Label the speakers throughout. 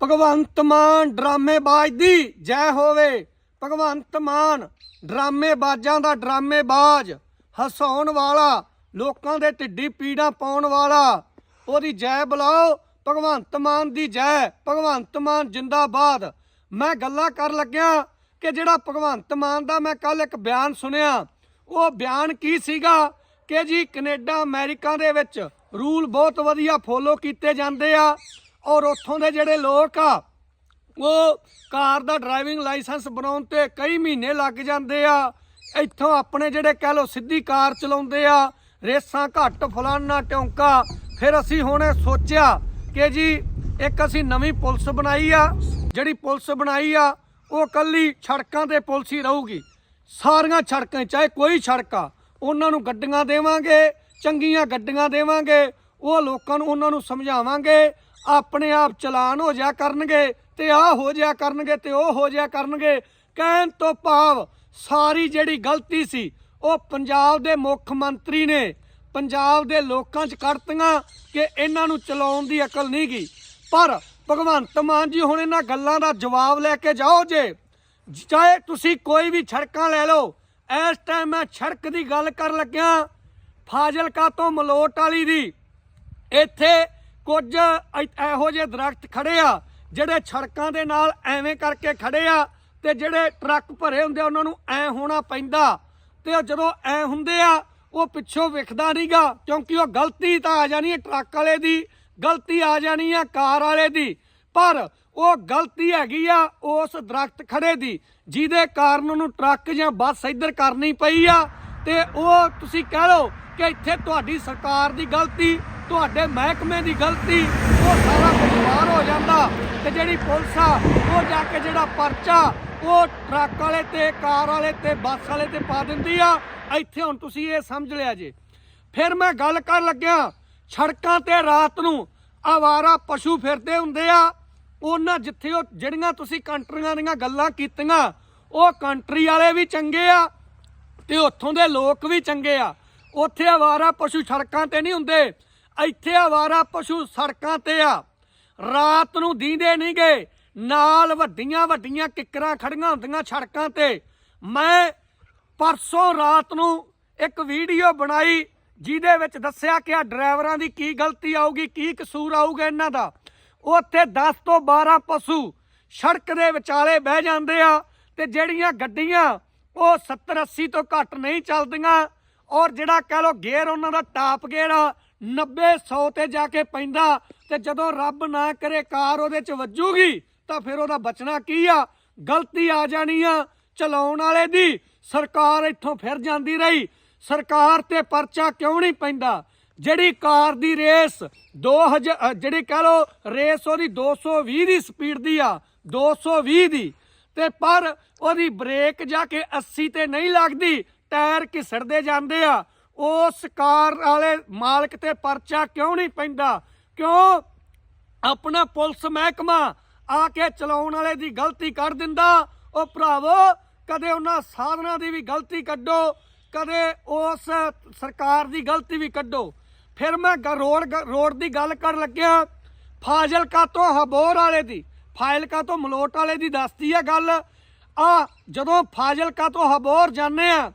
Speaker 1: ਭਗਵੰਤ ਮਾਨ ਡਰਾਮੇਬਾਜ਼ ਦੀ ਜੈ ਹੋਵੇ। ਭਗਵੰਤ ਮਾਨ ਡਰਾਮੇਬਾਜ਼ਾਂ ਦਾ ਡਰਾਮੇਬਾਜ਼, ਹਸਾਉਣ ਵਾਲਾ, ਲੋਕਾਂ ਦੇ ਢਿੱਡੀ ਪੀੜਾਂ ਪਾਉਣ ਵਾਲਾ। ਉਹਦੀ ਜੈ ਬੁਲਾਓ, ਭਗਵੰਤ ਮਾਨ ਦੀ ਜੈ, ਭਗਵੰਤ ਮਾਨ ਜਿੰਦਾਬਾਦ। ਮੈਂ ਗੱਲਾਂ ਕਰਨ ਲੱਗਿਆ ਕਿ ਜਿਹੜਾ ਭਗਵੰਤ ਮਾਨ ਦਾ ਮੈਂ ਕੱਲ ਇੱਕ ਬਿਆਨ ਸੁਣਿਆ, ਉਹ ਬਿਆਨ ਕੀ ਸੀਗਾ ਕਿ ਜੀ ਕੈਨੇਡਾ, ਅਮਰੀਕਾ ਦੇ ਵਿੱਚ ਰੂਲ ਬਹੁਤ ਵਧੀਆ ਫੋਲੋ ਕੀਤੇ ਜਾਂਦੇ ਆ। ਔਰ ਉੱਥੋਂ ਦੇ ਜਿਹੜੇ ਲੋਕ ਆ, ਉਹ ਕਾਰ ਦਾ ਡਰਾਈਵਿੰਗ ਲਾਇਸੈਂਸ ਬਣਾਉਣ ਤੇ ਕਈ ਮਹੀਨੇ ਲੱਗ ਜਾਂਦੇ ਆ। ਇੱਥੋਂ ਆਪਣੇ ਜਿਹੜੇ ਕਹਿ ਲੋ ਸਿੱਧੀ ਕਾਰ ਚਲਾਉਂਦੇ ਆ, ਰੇਸਾਂ ਘੱਟ, ਫਲਾਨਾ ਟੌਂਕਾ। ਫਿਰ ਅਸੀਂ ਹੁਣੇ ਸੋਚਿਆ ਕਿ ਜੀ, ਇੱਕ ਅਸੀਂ ਨਵੀਂ ਪੁਲਿਸ ਬਣਾਈ ਆ। ਜਿਹੜੀ ਪੁਲਿਸ ਬਣਾਈ ਆ, ਉਹ ਕੱਲੀ ਸੜਕਾਂ ਤੇ ਪੁਲਿਸ ਹੀ ਰਹੂਗੀ। ਸਾਰੀਆਂ ਸੜਕਾਂ ਚਾਹੇ ਕੋਈ ਸੜਕ ਆ, ਉਹਨਾਂ ਨੂੰ ਗੱਡੀਆਂ ਦੇਵਾਂਗੇ, ਚੰਗੀਆਂ ਗੱਡੀਆਂ ਦੇਵਾਂਗੇ, ਉਹ ਲੋਕਾਂ ਨੂੰ ਉਹਨਾਂ ਨੂੰ ਸਮਝਾਵਾਂਗੇ। ਆਪਣੇ ਆਪ ਚਲਾਨ ਹੋ ਜਾ ਕਰਨਗੇ ਤੇ ਆ ਹੋ ਜਾ ਕਰਨਗੇ ਤੇ ਉਹ ਹੋ ਜਾ ਕਰਨਗੇ। ਕਹਿਣ ਤੋਂ ਭਾਵ ਸਾਰੀ ਜਿਹੜੀ ਗਲਤੀ ਸੀ, ਉਹ ਪੰਜਾਬ ਦੇ ਮੁੱਖ ਮੰਤਰੀ ਨੇ ਪੰਜਾਬ ਦੇ ਲੋਕਾਂ 'ਚ ਕੱਢਤੀਆਂ ਕਿ ਇਹਨਾਂ ਨੂੰ ਚਲਾਉਣ ਦੀ ਅਕਲ ਨਹੀਂ ਗਈ। ਪਰ ਭਗਵੰਤ ਮਾਨ ਜੀ ਹੁਣ ਇਹਨਾਂ ਗੱਲਾਂ ਦਾ ਜਵਾਬ ਲੈ ਕੇ ਜਾਓ ਜੇ। ਚਾਹੇ ਤੁਸੀਂ ਕੋਈ ਵੀ ਛੜਕਾਂ ਲੈ ਲਓ, ਇਸ ਟਾਈਮ ਮੈਂ ਛੜਕ ਦੀ ਗੱਲ ਕਰਨ ਲੱਗਿਆ, ਫਾਜ਼ਿਲਕਾ ਤੋਂ ਮਲੋਟ ਵਾਲੀ ਦੀ। ਇੱਥੇ ਕੁਝ ਇਹੋ ਜਿਹੇ ਦਰਖਤ ਖੜੇ ਆ, ਜਿਹੜੇ ਛੜਕਾਂ ਦੇ ਨਾਲ ਐਵੇਂ ਕਰਕੇ ਖੜੇ ਆ ਤੇ ਜਿਹੜੇ ਟਰੱਕ ਭਰੇ ਹੁੰਦੇ ਆ, ਉਹਨਾਂ ਨੂੰ ਐ ਹੋਣਾ ਪੈਂਦਾ। ਤੇ ਉਹ ਜਦੋਂ ਐ ਹੁੰਦੇ ਆ, ਉਹ ਪਿੱਛੋਂ ਵਿਖਦਾ ਨਹੀਂਗਾ ਕਿਉਂਕਿ ਉਹ ਗਲਤੀ ਤਾਂ ਆ ਜਾਣੀ ਹੈ ਟਰੱਕ ਵਾਲੇ ਦੀ, ਗਲਤੀ ਆ ਜਾਣੀ ਆ ਕਾਰ ਵਾਲੇ ਦੀ। ਪਰ ਉਹ ਗਲਤੀ ਹੈਗੀ ਆ ਉਸ ਦਰਖਤ ਖੜੇ ਦੀ, ਜਿਹਦੇ ਕਾਰਨ ਉਹਨੂੰ ਟਰੱਕ ਜਾਂ ਬੱਸ ਇੱਧਰ ਕਰਨੀ ਪਈ ਆ। ਤੇ ਉਹ ਤੁਸੀਂ ਕਹਿ ਲਓ ਕਿ ਇੱਥੇ ਤੁਹਾਡੀ ਸਰਕਾਰ ਦੀ ਗਲਤੀ ਤੁਹਾਡੇ ਮਹਿਕਮੇ ਦੀ ਗਲਤੀ, ਉਹ ਸਾਰਾ ਪਰਿਵਾਰ ਹੋ ਜਾਂਦਾ ਤੇ ਜਿਹੜੀ ਪੁਲਿਸ ਆ, ਉਹ ਜਾ ਕੇ ਜਿਹੜਾ ਪਰਚਾ, ਉਹ ਟਰੱਕ ਵਾਲੇ ਤੇ, ਕਾਰ ਵਾਲੇ ਤੇ, ਬੱਸ ਵਾਲੇ ਤੇ ਪਾ ਦਿੰਦੀ ਆ। ਇੱਥੇ ਹੁਣ ਤੁਸੀਂ ਇਹ ਸਮਝ ਲਿਆ ਜੇ। ਫਿਰ ਮੈਂ ਗੱਲ ਕਰਨ ਲੱਗਿਆ, ਸੜਕਾਂ ਤੇ ਰਾਤ ਨੂੰ ਆਵਾਰਾ ਪਸ਼ੂ ਫਿਰਦੇ ਹੁੰਦੇ ਆ। ਉਹਨਾਂ ਜਿੱਥੇ ਉਹ, ਜਿਹੜੀਆਂ ਤੁਸੀਂ ਕੰਟਰੀਆਂ ਦੀਆਂ ਗੱਲਾਂ ਕੀਤੀਆਂ, ਉਹ ਕੰਟਰੀ ਵਾਲੇ ਵੀ ਚੰਗੇ ਆ ਤੇ ਉੱਥੋਂ ਦੇ ਲੋਕ ਵੀ ਚੰਗੇ ਆ। ਉੱਥੇ ਆਵਾਰਾ ਪਸ਼ੂ ਸੜਕਾਂ ਤੇ ਨਹੀਂ ਹੁੰਦੇ। ਇੱਥੇ ਆਵਾਰਾ ਪਸ਼ੂ ਸੜਕਾਂ ਤੇ ਆ। ਰਾਤ ਨੂੰ ਦੀਂਦੇ ਨਹੀਂ ਗਏ। ਨਾਲ ਵੱਡੀਆਂ ਵੱਡੀਆਂ ਕਿੱਕਰਾਂ ਖੜੀਆਂ ਹੁੰਦੀਆਂ ਸੜਕਾਂ ਤੇ। ਮੈਂ ਪਰਸੋਂ ਰਾਤ ਨੂੰ ਇੱਕ ਵੀਡੀਓ ਬਣਾਈ, ਜਿਹਦੇ ਵਿੱਚ ਦੱਸਿਆ ਕਿ ਆ ਡਰਾਈਵਰਾਂ ਦੀ ਕੀ ਗਲਤੀ ਆਊਗੀ, ਕੀ ਕਸੂਰ ਆਊਗਾ ਇਹਨਾਂ ਦਾ। ਉੱਥੇ 10 ਤੋਂ 12 ਪਸ਼ੂ ਸੜਕ ਦੇ ਵਿਚਾਲੇ ਬਹਿ ਜਾਂਦੇ ਆ ਤੇ ਜਿਹੜੀਆਂ ਗੱਡੀਆਂ ਉਹ 70 80 ਤੋਂ ਘੱਟ ਨਹੀਂ ਚੱਲਦੀਆਂ ਔਰ ਜਿਹੜਾ ਕਹ ਲੋ ਗੇਅਰ ਉਹਨਾਂ ਦਾ ਟਾਪ ਗੇਅਰ ਆ 90 100 ਤੇ ਜਾ ਕੇ ਪੈਂਦਾ ਤੇ ਜਦੋਂ ਰੱਬ ਨਾ ਕਰੇ ਕਾਰ ਉਹਦੇ ਚ ਵੱਜੂਗੀ ਤਾਂ ਫਿਰ ਉਹਦਾ ਬਚਣਾ ਕੀ ਆ? ਗਲਤੀ ਆ ਜਾਣੀ ਆ ਚਲਾਉਣ ਵਾਲੇ ਦੀ। ਸਰਕਾਰ ਇੱਥੋਂ ਫਿਰ ਜਾਂਦੀ ਰਹੀ। ਸਰਕਾਰ ਤੇ ਪਰਚਾ ਕਿਉਂ ਨਹੀਂ ਪੈਂਦਾ? ਜਿਹੜੀ ਕਾਰ ਦੀ ਰੇਸ 2000 ਅ, ਜਿਹੜੀ ਕਹ ਲੋ ਰੇਸ ਉਹਦੀ 220 ਦੀ ਸਪੀਡ ਦੀ ਆ 220 ਦੀ। ਤੇ ਪਰ ਉਹਦੀ ਬ੍ਰੇਕ ਜਾ ਕੇ 80 ਤੇ ਨਹੀਂ ਲੱਗਦੀ ਟਾਇਰ ਘਿਸੜਦੇ ਜਾਂਦੇ ਆ। ਉਸ ਕਾਰ ਵਾਲੇ ਮਾਲਕ ਤੇ ਪਰਚਾ ਕਿਉਂ ਨਹੀਂ ਪੈਂਦਾ? ਕਿਉਂ? ਆਪਣਾ ਪੁਲਿਸ ਮਹਿਕਮਾ ਆ ਕੇ ਚਲਾਉਣ ਵਾਲੇ ਦੀ ਗਲਤੀ ਕੱਢ ਦਿੰਦਾ? ਉਹ ਭਰਾਵੋ, ਕਦੇ ਉਹਨਾਂ ਸਾਧਨਾਂ ਦੀ ਵੀ ਗਲਤੀ ਕੱਢੋ, ਕਦੇ ਉਸ ਸਰਕਾਰ ਦੀ ਗਲਤੀ ਵੀ ਕੱਢੋ। ਫਿਰ ਮੈਂ ਗ- ਰੋਡ ਗ- ਰੋਡ ਦੀ ਗੱਲ ਕਰਨ ਲੱਗਿਆ। ਫਾਜ਼ਿਲਕਾ ਤੋਂ ਹਬੋਰ ਵਾਲੇ ਦੀ, ਫਾਜ਼ਿਲਕਾ ਤੋਂ ਮਲੋਟ ਵਾਲੇ ਦੀ ਦੱਸਦੀ ਹੈ ਗੱਲ। ਆ, ਜਦੋਂ ਫਾਜ਼ਿਲਕਾ ਤੋਂ ਹਬੋਰ ਜਾਂਦੇ ਆ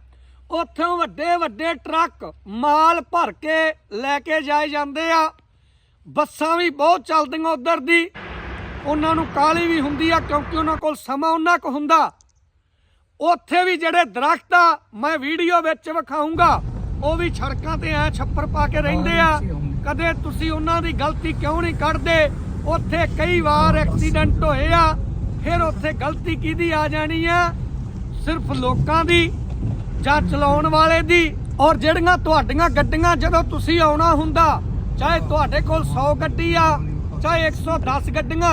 Speaker 1: ਉੱਥੋਂ ਵੱਡੇ ਵੱਡੇ ਟਰੱਕ ਮਾਲ ਭਰ ਕੇ ਲੈ ਕੇ ਜਾਏ ਜਾਂਦੇ ਆ। ਬੱਸਾਂ ਵੀ ਬਹੁਤ ਚੱਲਦੀਆਂ ਉਧਰ ਦੀ। ਉਹਨਾਂ ਨੂੰ ਕਾਲੀ ਵੀ ਹੁੰਦੀ ਆ ਕਿਉਂਕਿ ਉਹਨਾਂ ਕੋਲ ਸਮਾਂ ਉਹਨਾਂ ਕੋ ਹੁੰਦਾ। ਉੱਥੇ ਵੀ ਜਿਹੜੇ ਦਰਖਤ ਆ ਮੈਂ ਵੀਡੀਓ ਵਿੱਚ ਵਿਖਾਉਂਗਾ ਉਹ ਵੀ ਸੜਕਾਂ ਤੇ ਐ ਛੱਪਰ ਪਾ ਕੇ ਰਹਿੰਦੇ ਆ। ਕਦੇ ਤੁਸੀਂ ਉਹਨਾਂ ਦੀ ਗਲਤੀ ਕਿਉਂ ਨਹੀਂ ਕੱਢਦੇ? ਉੱਥੇ ਕਈ ਵਾਰ ਐਕਸੀਡੈਂਟ ਹੋਏ ਆ। ਫਿਰ ਉੱਥੇ ਗਲਤੀ ਕਿਹਦੀ ਆ ਜਾਣੀ ਆ? ਸਿਰਫ ਲੋਕਾਂ ਦੀ। ਜਾਂ ਚਲਾਉਣ ਵਾਲੇ ਦੀ ਔਰ ਜਿਹੜੀਆਂ ਤੁਹਾਡੀਆਂ ਗੱਡੀਆਂ ਜਦੋਂ ਤੁਸੀਂ ਆਉਣਾ ਹੁੰਦਾ, ਚਾਹੇ ਤੁਹਾਡੇ ਕੋਲ 100 ਗੱਡੀ ਆ, ਚਾਹੇ 110 ਗੱਡੀਆਂ,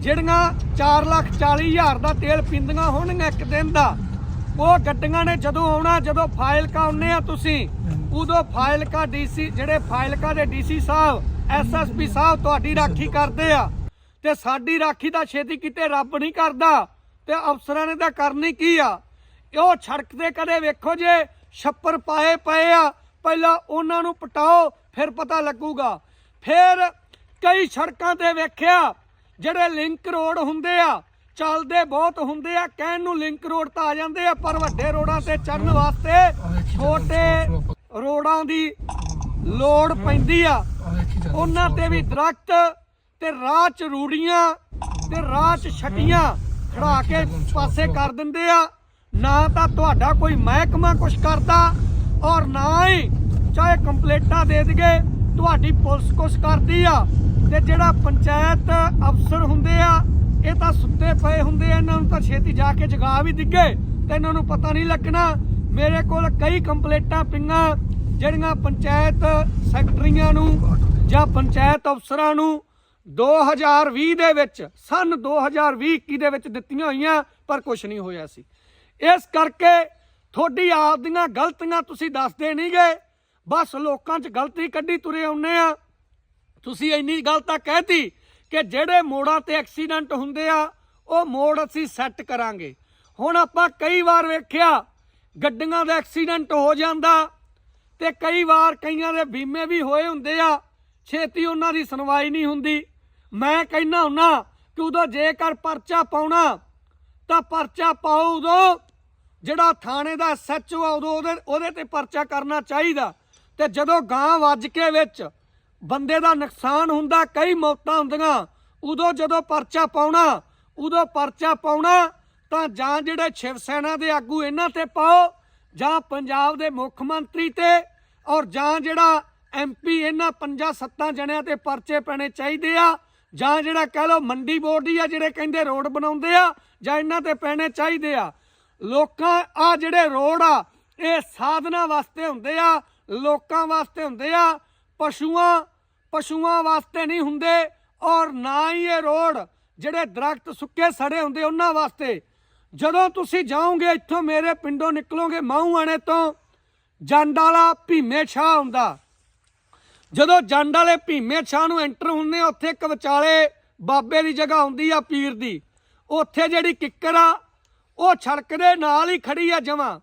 Speaker 1: ਜਿਹੜੀਆਂ 4 ਲੱਖ 40 ਹਜ਼ਾਰ ਦਾ ਤੇਲ ਪੀਂਦੀਆਂ ਹੋਣਗੀਆਂ ਇੱਕ ਦਿਨ ਦਾ, ਉਹ ਗੱਡੀਆਂ ਨੇ ਜਦੋਂ ਆਉਣਾ, ਜਦੋਂ ਫਾਈਲ ਕਾ ਆਉਨੇ ਆ ਤੁਸੀਂ, ਉਦੋਂ ਫਾਈਲ ਕਾ ਡੀਸੀ, ਜਿਹੜੇ ਫਾਈਲ ਕਾ ਦੇ ਡੀਸੀ ਸਾਹਿਬ ਐਸਐਸਪੀ ਸਾਹਿਬ ਤੁਹਾਡੀ ਰਾਖੀ ਕਰਦੇ ਆ। ਤੇ ਸਾਡੀ ਰਾਖੀ ਦਾ ਛੇਤੀ ਕਿਤੇ ਰੱਬ ਨਹੀਂ ਕਰਦਾ, ਤੇ ਅਫਸਰਾਂ ਨੇ ਤਾਂ ਕਰਨੀ ਕੀ ਆ? ਉਹ ਸੜਕ ਤੇ ਕਦੇ ਵੇਖੋ ਜੇ ਛੱਪਰ ਪਾਏ ਪਏ ਆ, ਪਹਿਲਾਂ ਉਹਨਾਂ ਨੂੰ ਪਟਾਓ, ਫਿਰ ਪਤਾ ਲੱਗੂਗਾ। ਫਿਰ ਕਈ ਸੜਕਾਂ ਤੇ ਵੇਖਿਆ, ਜਿਹੜੇ ਲਿੰਕ ਰੋਡ ਹੁੰਦੇ ਆ, ਚੱਲਦੇ ਬਹੁਤ ਹੁੰਦੇ ਆ, ਕਹਿਣ ਨੂੰ ਲਿੰਕ ਰੋਡ ਤਾਂ ਆ ਜਾਂਦੇ ਆ, ਪਰ ਵੱਡੇ ਰੋਡਾਂ ਤੇ ਚੜਨ ਵਾਸਤੇ ਛੋਟੇ ਰੋਡਾਂ ਦੀ ਲੋੜ ਪੈਂਦੀ ਆ। ਉਹਨਾਂ ਤੇ ਵੀ ਦਰਖਤ ਤੇ ਰਾਹ ਚ ਰੂੜੀਆਂ ਤੇ ਰਾਹ ਚ ਛਟੀਆਂ ਖੜਾ ਕੇ ਪਾਸੇ ਕਰ ਦਿੰਦੇ ਆ। ਨਾ ਤਾਂ ਤੁਹਾਡਾ ਕੋਈ ਮਹਿਕਮਾ ਕੁਛ ਕਰਦਾ ਔਰ ਨਾ ਹੀ ਚਾਹੇ ਕੰਪਲੇਂਟਾਂ ਦੇ ਦਈਏ, ਤੁਹਾਡੀ ਪੁਲਿਸ ਕੁਛ ਕਰਦੀ ਆ। ਤੇ ਜਿਹੜਾ ਪੰਚਾਇਤ ਅਫਸਰ ਹੁੰਦੇ ਆ, ਇਹ ਤਾਂ ਸੁੱਤੇ ਪਏ ਹੁੰਦੇ ਆ, ਇਹਨਾਂ ਨੂੰ ਤਾਂ ਛੇਤੀ ਜਾ ਕੇ ਜਗਾ ਵੀ ਦਿੱਗੇ ਤੇ ਇਹਨਾਂ ਨੂੰ ਪਤਾ ਨਹੀਂ ਲੱਗਣਾ। ਮੇਰੇ ਕੋਲ ਕਈ ਕੰਪਲੇਂਟਾਂ ਪਿੰਗਾਂ ਜਿਹੜੀਆਂ ਪੰਚਾਇਤ ਸੈਕਟਰੀਆਂ ਨੂੰ ਜਾਂ ਪੰਚਾਇਤ ਅਫਸਰਾਂ ਨੂੰ 2020 ਦੇ ਵਿੱਚ, ਸਨ 2020 21 ਦੇ ਵਿੱਚ ਦਿੱਤੀਆਂ ਹੋਈਆਂ, ਪਰ ਕੁਝ ਨਹੀਂ ਹੋਇਆ ਸੀ। ਇਸ ਕਰਕੇ ਤੁਹਾਡੀ ਆਪ ਦੀਆਂ ਗਲਤੀਆਂ ਤੁਸੀਂ ਦੱਸਦੇ ਨਹੀਂਗੇ। ਬਸ ਲੋਕਾਂ 'ਚ ਗਲਤੀ ਕੱਢੀ ਤੁਰੇ ਆਉਨੇ ਆ। ਤੁਸੀਂ ਇੰਨੀ ਗੱਲ ਤਾਂ ਕਹਿਤੀ ਕਿ ਜਿਹੜੇ ਮੋੜਾਂ ਤੇ ਐਕਸੀਡੈਂਟ ਹੁੰਦੇ ਆ, ਉਹ ਮੋੜ ਅਸੀਂ ਸੈੱਟ ਕਰਾਂਗੇ। ਹੁਣ ਆਪਾਂ ਕਈ ਵਾਰ ਵੇਖਿਆ, ਗੱਡੀਆਂ ਦਾ ਐਕਸੀਡੈਂਟ ਹੋ ਜਾਂਦਾ ਤੇ ਕਈ ਵਾਰ ਕਈਆਂ ਦੇ ਬੀਮੇ ਵੀ ਹੋਏ ਹੁੰਦੇ ਆ। ਛੇਤੀ ਉਹਨਾਂ ਦੀ ਸੁਣਵਾਈ ਨਹੀਂ ਹੁੰਦੀ। ਮੈਂ ਕਹਿੰਦਾ ਹੁੰਨਾ ਕਿ ਉਦੋਂ ਜੇਕਰ ਪਰਚਾ ਪਾਉਣਾ, ਤਾਂ ਪਰਚਾ ਪਾਓ ਉਦੋਂ ਜਿਹੜਾ ਥਾਣੇ ਦਾ ਐਸਐਚਓ ਆ, ਉਦੋਂ ਉਹਦੇ ਉਹਦੇ ਤੇ ਪਰਚਾ ਕਰਨਾ ਚਾਹੀਦਾ। ਤੇ ਜਦੋਂ ਗਾਂ ਵੱਜ ਕੇ ਵਿੱਚ ਬੰਦੇ ਦਾ ਨੁਕਸਾਨ ਹੁੰਦਾ, ਕਈ ਮੌਤਾਂ ਹੁੰਦੀਆਂ, ਉਦੋਂ ਜਦੋਂ ਪਰਚਾ ਪਾਉਣਾ, ਉਦੋਂ ਪਰਚਾ ਪਾਉਣਾ, ਤਾਂ ਜਾਂ ਜਿਹੜੇ ਸ਼ਿਵ ਸੈਨਾ ਦੇ ਆਗੂ ਇਹਨਾਂ ਤੇ ਪਾਓ, ਜਾਂ ਪੰਜਾਬ ਦੇ ਮੁੱਖ ਮੰਤਰੀ ਤੇ, ਔਰ ਜਾਂ ਜਿਹੜਾ ਐਮਪੀ ਇਹਨਾਂ ਪੰਜਾਂ ਸੱਤਾਂ ਜਣਿਆਂ ਤੇ ਪਰਚੇ ਪੈਣੇ ਚਾਹੀਦੇ ਆ, ਜਾਂ ਜਿਹੜਾ ਕਹਿ ਲਓ ਮੰਡੀ ਬੋਰਡ ਦੀ ਆ, ਜਿਹੜੇ ਕਹਿੰਦੇ ਰੋਡ ਬਣਾਉਂਦੇ ਆ, ਜਾਂ ਇਹਨਾਂ ਤੇ ਪੈਣੇ ਚਾਹੀਦੇ ਆ। ਲੋਕਾਂ ਆ ਜਿਹੜੇ ਰੋਡ ਆ ਇਹ ਸਾਧਨਾ ਵਾਸਤੇ ਹੁੰਦੇ ਆ ਲੋਕਾਂ ਵਾਸਤੇ ਹੁੰਦੇ ਆ ਪਸ਼ੂਆਂ ਪਸ਼ੂਆਂ ਵਾਸਤੇ ਨਹੀਂ ਹੁੰਦੇ ਔਰ ਨਾ ਹੀ ਇਹ ਰੋਡ ਜਿਹੜੇ ਦਰਖਤ ਸੁੱਕੇ ਸੜੇ ਹੁੰਦੇ ਉਹਨਾਂ ਵਾਸਤੇ। ਜਦੋਂ ਤੁਸੀਂ ਜਾਓਗੇ ਇੱਥੋਂ ਮੇਰੇ ਪਿੰਡੋਂ ਨਿਕਲੋਗੇ ਮਾਹੂ ਤੋਂ ਜੰਡ ਵਾਲਾ ਭੀਮੇ ਛਾਹ ਹੁੰਦਾ। ਜਦੋਂ ਜੰਡ ਵਾਲੇ ਭੀਮੇ ਛਾਹ ਨੂੰ ਐਂਟਰ ਹੁੰਦੇ ਆ, ਉੱਥੇ ਇੱਕ ਵਿਚਾਲੇ ਬਾਬੇ ਦੀ ਜਗ੍ਹਾ ਹੁੰਦੀ ਆ ਪੀਰ ਦੀ। ਉੱਥੇ ਜਿਹੜੀ ਕਿੱਕਰ ਆ ਉਹ ਸੜਕ ਦੇ ਨਾਲ ਹੀ ਖੜੀ ਆ ਜਮਾਂ।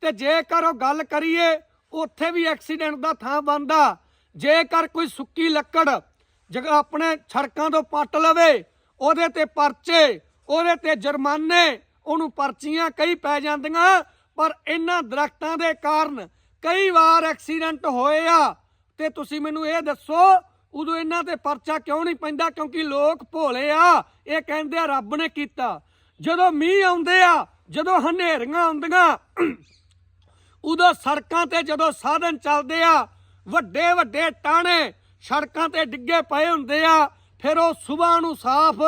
Speaker 1: ਤੇ ਜੇਕਰ ਉਹ ਗੱਲ ਕਰੀਏ, ਉੱਥੇ ਵੀ ਐਕਸੀਡੈਂਟ ਦਾ ਥਾਂ ਬਣਦਾ। ਜੇਕਰ ਕੋਈ ਸੁੱਕੀ ਲੱਕੜ ਜਗ੍ਹਾ ਆਪਣੇ ਸੜਕਾਂ ਤੋਂ ਪੱਟ ਲਵੇ, ਉਹਦੇ ਤੇ ਪਰਚੇ, ਉਹਦੇ ਤੇ ਜੁਰਮਾਨੇ, ਉਹਨੂੰ ਪਰਚੀਆਂ ਕਈ ਪੈ ਜਾਂਦੀਆਂ, ਪਰ ਇਹਨਾਂ ਦਰਖਤਾਂ ਦੇ ਕਾਰਨ ਕਈ ਵਾਰ ਐਕਸੀਡੈਂਟ ਹੋਏ ਆ। ਤੇ ਤੁਸੀਂ ਮੈਨੂੰ ਇਹ ਦੱਸੋ, ਉਦੋਂ ਇਹਨਾਂ ਤੇ ਪਰਚਾ ਕਿਉਂ ਨਹੀਂ ਪੈਂਦਾ? ਕਿਉਂਕਿ ਲੋਕ ਭੋਲੇ ਆ। ਇਹ ਕਹਿੰਦੇ ਆ, ਰੱਬ ਨੇ ਕੀਤਾ। ਜਦੋਂ ਮੀਂਹ ਆਉਂਦੇ ਆ, ਜਦੋਂ ਹਨੇਰੀਆਂ ਆਉਂਦੀਆਂ, ਉਦੋਂ ਸੜਕਾਂ ਤੇ ਜਦੋਂ ਸਾਧਨ ਚੱਲਦੇ ਆ, ਵੱਡੇ ਵੱਡੇ ਟਾਣੇ ਸੜਕਾਂ ਤੇ ਡਿੱਗੇ ਪਏ ਹੁੰਦੇ ਆ, ਫਿਰ ਉਹ ਸਵੇਰ ਨੂੰ ਸਾਫ਼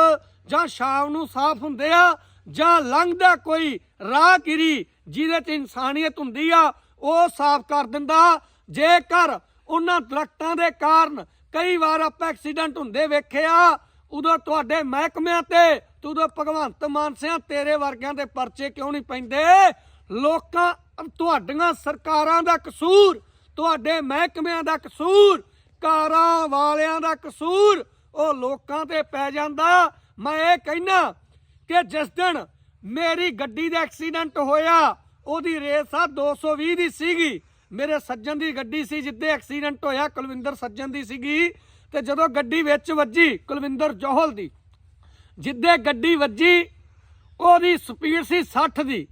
Speaker 1: ਜਾਂ ਸ਼ਾਮ ਨੂੰ ਸਾਫ਼ ਹੁੰਦੇ ਆ, ਜਾਂ ਲੰਘਦਾ ਕੋਈ ਰਾਹਗੀਰੀ ਜਿਹਦੇ 'ਚ ਇਨਸਾਨੀਅਤ ਹੁੰਦੀ ਆ, ਉਹ ਸਾਫ਼ ਕਰ ਦਿੰਦਾ। ਜੇਕਰ ਉਹਨਾਂ ਦਰਖਤਾਂ ਦੇ ਕਾਰਨ ਕਈ ਵਾਰ ਆਪਾਂ ਐਕਸੀਡੈਂਟ ਹੁੰਦੇ ਵੇਖਿਆ ਉਦੋਂ ਤੁਹਾਡੇ ਮਹਿਕਮਿਆਂ ਤੇ ਤੇ ਉਦੋਂ ਭਗਵੰਤ ਮਾਨ ਸਿਆਂ, ਤੇਰੇ ਵਰਗਿਆਂ ਦੇ ਪਰਚੇ ਕਿਉਂ ਨਹੀਂ ਪੈਂਦੇ? ਲੋਕਾਂ ਤੁਹਾਡੀਆਂ ਸਰਕਾਰਾਂ ਦਾ ਕਸੂਰ, ਤੁਹਾਡੇ ਮਹਿਕਮਿਆਂ ਦਾ ਕਸੂਰ, ਕਾਰਾਂ ਵਾਲਿਆਂ ਦਾ ਕਸੂਰ, ਉਹ ਲੋਕਾਂ ਤੇ ਪੈ ਜਾਂਦਾ। ਮੈਂ ਇਹ ਕਹਿਣਾ ਕਿ ਜਿਸ ਦਿਨ ਮੇਰੀ ਗੱਡੀ ਦਾ ਐਕਸੀਡੈਂਟ ਹੋਇਆ, ਉਹਦੀ ਰੇਸ ਆ 220 ਦੀ ਸੀਗੀ। ਮੇਰੇ ਸੱਜਣ ਦੀ ਗੱਡੀ ਸੀ ਜਿੱਦੇ ਐਕਸੀਡੈਂਟ ਹੋਇਆ, ਕੁਲਵਿੰਦਰ ਸੱਜਣ ਦੀ ਸੀਗੀ ਤੇ ਜਦੋਂ ਗੱਡੀ ਵਿੱਚ ਵੱਜੀ ਕੁਲਵਿੰਦਰ ਜੋਹਲ ਦੀ। ਜਿੱਦੇ ਗੱਡੀ ਵੱਜੀ, ਉਹਦੀ ਸਪੀਡ ਸੀ 60 ਦੀ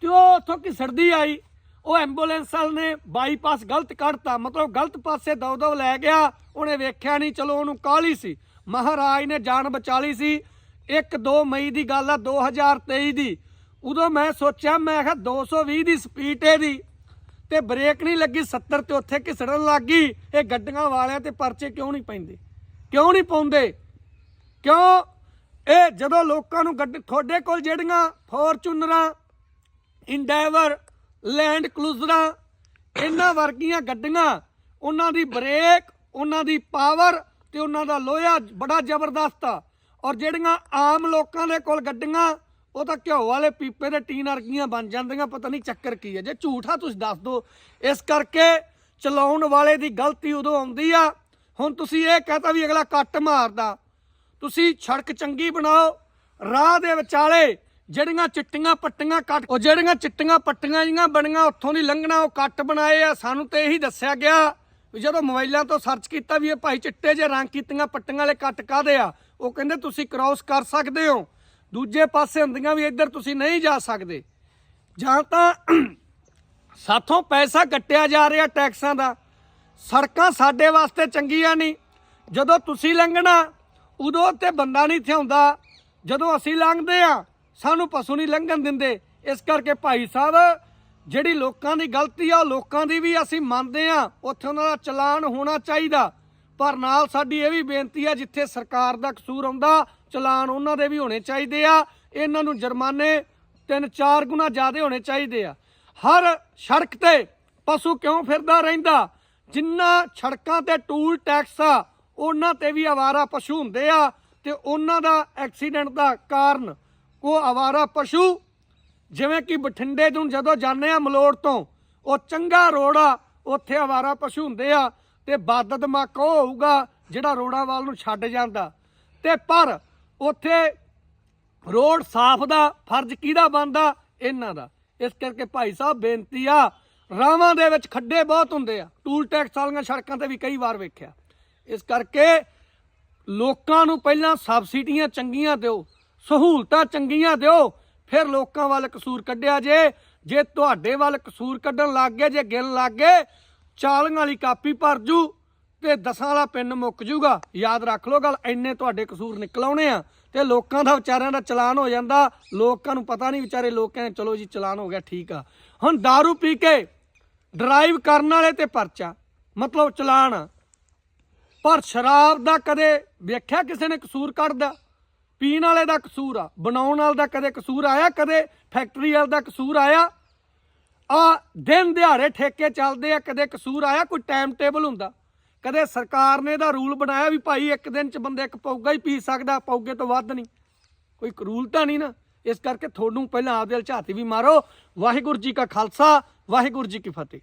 Speaker 1: ਤੇ ਉਹ ਉੱਥੋਂ ਘਿਸੜਦੀ ਆਈ? ਉਹ ਐਂਬੂਲੈਂਸ ਵਾਲ ਨੇ ਬਾਈਪਾਸ ਗਲਤ ਕੱਢਤਾ, ਮਤਲਬ ਗਲਤ ਪਾਸੇ ਦੌ ਦੌ ਲੈ ਗਿਆ, ਉਹਨੇ ਵੇਖਿਆ ਨਹੀਂ, ਚਲੋ ਉਹਨੂੰ ਕਾਹਲੀ ਸੀ। ਮਹਾਰਾਜ ਨੇ ਜਾਨ ਬਚਾ ਲਈ ਸੀ। 1-2 ਮਈ ਦੀ ਗੱਲ ਆ 2023 ਦੀ। ਉਦੋਂ ਮੈਂ ਸੋਚਿਆ, ਮੈਂ ਕਿਹਾ 220 ਦੀ ਸਪੀਡ ਇਹਦੀ। ਤੇ ਬ੍ਰੇਕ ਨਹੀਂ ਲੱਗੀ 70 ਤੇ ਉੱਥੇ ਘਿਸੜਨ ਲੱਗ ਗਈ? ਇਹ ਗੱਡੀਆਂ ਵਾਲਿਆਂ ਤੇ ਪਰਚੇ ਕਿਉਂ ਨਹੀਂ ਪੈਂਦੇ? ਕਿਉਂ ਨਹੀਂ ਪਾਉਂਦੇ? ਕਿਉਂ ਇਹ ਜਦੋਂ ਲੋਕਾਂ ਨੂੰ ਗੱਡੀ ਤੁਹਾਡੇ ਕੋਲ ਜਿਹੜੀਆਂ ਫੋਰਚੂਨਰਾਂ ਇੰਡੈਵਰ ਲੈਂਡ ਕਲੂਜ਼ਰਾਂ ਇਹਨਾਂ ਵਰਗੀਆਂ ਗੱਡੀਆਂ, ਉਹਨਾਂ ਦੀ ਬ੍ਰੇਕ ਉਹਨਾਂ ਦੀ ਪਾਵਰ ਤੇ ਉਹਨਾਂ ਦਾ ਲੋਹਾ ਬੜਾ ਜ਼ਬਰਦਸਤ ਆ। ਔਰ ਜਿਹੜੀਆਂ ਆਮ ਲੋਕਾਂ ਦੇ ਕੋਲ ਗੱਡੀਆਂ, ਉਹ ਤਾਂ ਘਿਓ ਵਾਲੇ ਪੀਪੇ ਦੇ ਟੀਨ ਵਰਗੀਆਂ ਬਣ ਜਾਂਦੀਆਂ, ਪਤਾ ਨਹੀਂ ਚੱਕਰ ਕੀ ਹੈ ਜੇ ਝੂਠਾ ਤੁਸੀਂ ਦੱਸ ਦਿਓ ਇਸ ਕਰਕੇ ਚਲਾਉਣ ਵਾਲੇ ਦੀ ਗਲਤੀ ਉਦੋਂ ਆਉਂਦੀ ਆ। ਹੁਣ ਤੁਸੀਂ ਇਹ ਕਹਤਾ ਵੀ ਅਗਲਾ ਕੱਟ ਮਾਰਦਾ। ਤੁਸੀਂ ਸੜਕ ਚੰਗੀ ਬਣਾਓ, ਰਾਹ ਦੇ ਵਿਚਾਲੇ ਜਿਹੜੀਆਂ ਚਿੱਟੀਆਂ ਪੱਟੀਆਂ ਕੱਟ ਉਹ ਜਿਹੜੀਆਂ ਚਿੱਟੀਆਂ ਪੱਟੀਆਂ ਜੀਆਂ ਬਣੀਆਂ, ਉੱਥੋਂ ਦੀ ਲੰਘਣਾ, ਉਹ ਕੱਟ ਬਣਾਏ ਆ। ਸਾਨੂੰ ਤੇ ਇਹੀ ਦੱਸਿਆ ਗਿਆ ਵੀ ਜਦੋਂ ਮੋਬਾਈਲਾਂ ਤੋਂ ਸਰਚ ਕੀਤਾ ਵੀ ਇਹ ਭਾਈ ਚਿੱਟੇ ਜੇ ਰੰਗ ਕੀਤੀਆਂ ਪੱਟੀਆਂ ਵਾਲੇ ਕੱਟ ਕਾਦੇ ਆ, ਉਹ ਕਹਿੰਦੇ ਤੁਸੀਂ ਕ੍ਰਾਸ ਕਰ ਸਕਦੇ ਹੋ। ਦੂਜੇ ਪਾਸੇ ਹੁੰਦੀਆਂ ਵੀ ਇੱਧਰ ਤੁਸੀਂ ਨਹੀਂ ਜਾ ਸਕਦੇ। ਜਾਂ ਤਾਂ ਸਾਥੋਂ ਪੈਸਾ ਕੱਟਿਆ ਜਾ ਰਿਹਾ ਟੈਕਸਾਂ ਦਾ। ਸੜਕਾਂ ਸਾਡੇ ਵਾਸਤੇ ਚੰਗੀਆਂ ਨਹੀਂ। ਜਦੋਂ ਤੁਸੀਂ ਲੰਘਣਾ ਉਦੋਂ ਤੇ ਬੰਦਾ ਨਹੀਂ ਥਿਆਉਂਦਾ ਜਦੋਂ ਅਸੀਂ ਲੰਘਦੇ ਆ ਸਾਨੂੰ ਪਸ਼ੂ ਨਹੀਂ ਲੰਘਣ ਦਿੰਦੇ। ਇਸ ਕਰਕੇ ਭਾਈ ਸਾਹਿਬ, ਜਿਹੜੀ ਲੋਕਾਂ ਦੀ ਗਲਤੀ ਆ, ਉਹ ਲੋਕਾਂ ਦੀ ਵੀ ਅਸੀਂ ਮੰਨਦੇ ਆ ਉੱਥੇ ਉਹਨਾਂ ਦਾ ਚਲਾਨ ਹੋਣਾ ਚਾਹੀਦਾ। ਪਰ ਨਾਲ ਸਾਡੀ ਇਹ ਵੀ ਬੇਨਤੀ ਆ, ਜਿੱਥੇ ਸਰਕਾਰ ਦਾ ਕਸੂਰ ਆਉਂਦਾ, ਚਲਾਨ ਉਹਨਾਂ ਦੇ ਵੀ ਹੋਣੇ ਚਾਹੀਦੇ ਆ। ਇਹਨਾਂ ਨੂੰ ਜੁਰਮਾਨੇ ਤਿੰਨ ਚਾਰ ਗੁਣਾ ਜ਼ਿਆਦਾ ਹੋਣੇ ਚਾਹੀਦੇ ਆ। ਹਰ ਸੜਕ ਤੇ ਪਸ਼ੂ ਕਿਉਂ ਫਿਰਦਾ ਰਹਿੰਦਾ? ਜਿੰਨਾ ਸੜਕਾਂ ਤੇ ਟੂਲ ਟੈਕਸ ਆ ਉਹਨਾਂ ਤੇ ਵੀ ਆਵਾਰਾ ਪਸ਼ੂ ਹੁੰਦੇ ਆ ਤੇ ਉਹਨਾਂ ਦਾ ਐਕਸੀਡੈਂਟ ਦਾ ਕਾਰਨ ਉਹ ਆਵਾਰਾ ਪਸ਼ੂ, ਜਿਵੇਂ ਕਿ ਬਠਿੰਡੇ ਤੋਂ ਜਦੋਂ ਜਾਂਦੇ ਆ ਮਲੋੜ ਤੋਂ, ਉਹ ਚੰਗਾ ਰੋਡ ਆ ਉੱਥੇ ਆਵਾਰਾ ਪਸ਼ੂ ਹੁੰਦੇ ਆ ਤੇ ਬਾਦਦ ਮੱਕ ਉਹ ਹੋਊਗਾ ਜਿਹੜਾ ਰੋੜਾ ਵੱਲ ਨੂੰ ਛੱਡ ਜਾਂਦਾ। ਤੇ ਪਰ ਉੱਥੇ ਰੋਡ ਸਾਫ਼ ਦਾ, ਫਰਜ਼ ਕਿਹਦਾ ਬਣਦਾ? ਇਹਨਾਂ ਦਾ। ਇਸ ਕਰਕੇ ਭਾਈ ਸਾਹਿਬ ਬੇਨਤੀ ਆ, ਰਾਵਾਂ ਦੇ ਵਿੱਚ ਖੱਡੇ ਬਹੁਤ ਹੁੰਦੇ ਆ। ਟੂਲ ਟੈਕਸ ਵਾਲੀਆਂ ਸੜਕਾਂ ਤੇ ਵੀ ਕਈ ਵਾਰ ਵੇਖਿਆ। ਇਸ ਕਰਕੇ ਲੋਕਾਂ ਨੂੰ ਪਹਿਲਾਂ ਸਬਸਿਡੀਆਂ ਚੰਗੀਆਂ ਦਿਓ, ਸਹੂਲਤਾਂ ਚੰਗੀਆਂ ਦਿਓ, ਫਿਰ ਲੋਕਾਂ ਵੱਲ ਕਸੂਰ ਕੱਢਿਆ ਜੇ ਜੇ ਤੁਹਾਡੇ ਵੱਲ ਕਸੂਰ ਕੱਢਣ ਲੱਗ ਗਏ, ਜੇ ਗਿਣ ਲੱਗ ਗਏ 40 ਵਾਲੀ ਕਾਪੀ ਭਰ ਜੂ ਤੇ ਦਸਾਂ ਵਾਲਾ ਪਿੰਨ ਮੁੱਕ ਜੂਗਾ। ਯਾਦ ਰੱਖ ਲਓ ਗੱਲ, ਇੰਨੇ ਤੁਹਾਡੇ ਕਸੂਰ ਨਿਕਲ ਆਉਣੇ ਆ ਤੇ ਲੋਕਾਂ ਦਾ ਵਿਚਾਰਿਆਂ ਦਾ ਚਲਾਨ ਹੋ ਜਾਂਦਾ, ਲੋਕਾਂ ਨੂੰ ਪਤਾ ਨਹੀਂ ਵਿਚਾਰੇ ਲੋਕ ਕਹਿੰਦੇ, ਚਲੋ ਜੀ, ਚਲਾਨ ਹੋ ਗਿਆ, ਠੀਕ ਆ। ਹੁਣ दारू ਪੀ ਕੇ ਡਰਾਈਵ ਕਰਨ ਵਾਲੇ ਤੇ ਪਰਚਾ, ਮਤਲਬ ਚਲਾਨ। ਪਰ ਸ਼ਰਾਬ ਦਾ ਕਦੇ ਵੇਖਿਆ ਕਿਸੇ ਨੇ ਕਸੂਰ ਕੱਢਦਾ? ਪੀਣ ਵਾਲੇ ਦਾ ਕਸੂਰ ਆ, ਬਣਾਉਣ ਵਾਲੇ ਦਾ ਕਦੇ ਕਸੂਰ ਆਇਆ? ਕਦੇ ਫੈਕਟਰੀ ਵਾਲੇ ਦਾ ਕਸੂਰ ਆਇਆ? ਆ ਦਿਨ ਦਿਹਾੜੇ ਠੇਕੇ ਚੱਲਦੇ ਆ, ਕਦੇ ਕਸੂਰ ਆਇਆ? ਕੋਈ ਟਾਈਮ ਟੇਬਲ ਹੁੰਦਾ? ਕਦੇ ਸਰਕਾਰ ਨੇ ਦਾ ਰੂਲ ਬਣਾਇਆ ਵੀ ਭਾਈ ਇੱਕ ਦਿਨ ਚ ਬੰਦੇ ਇੱਕ ਪੌਗਾ ਹੀ ਪੀ ਸਕਦਾ, ਪੌਗੇ ਤੋਂ ਵੱਧ ਨਹੀਂ? ਕੋਈ ਕਰੂਲ ਤਾਂ ਨਹੀਂ ਨਾ? ਇਸ ਕਰਕੇ ਤੁਹਾਨੂੰ ਪਹਿਲਾਂ ਆਪਦੇ ਵੱਲ ਝਾਤੀ ਵੀ ਮਾਰੋ। ਵਾਹਿਗੁਰੂ ਜੀ ਕਾ ਖਾਲਸਾ, ਵਾਹਿਗੁਰੂ ਜੀ ਕੀ ਫਤਿਹ।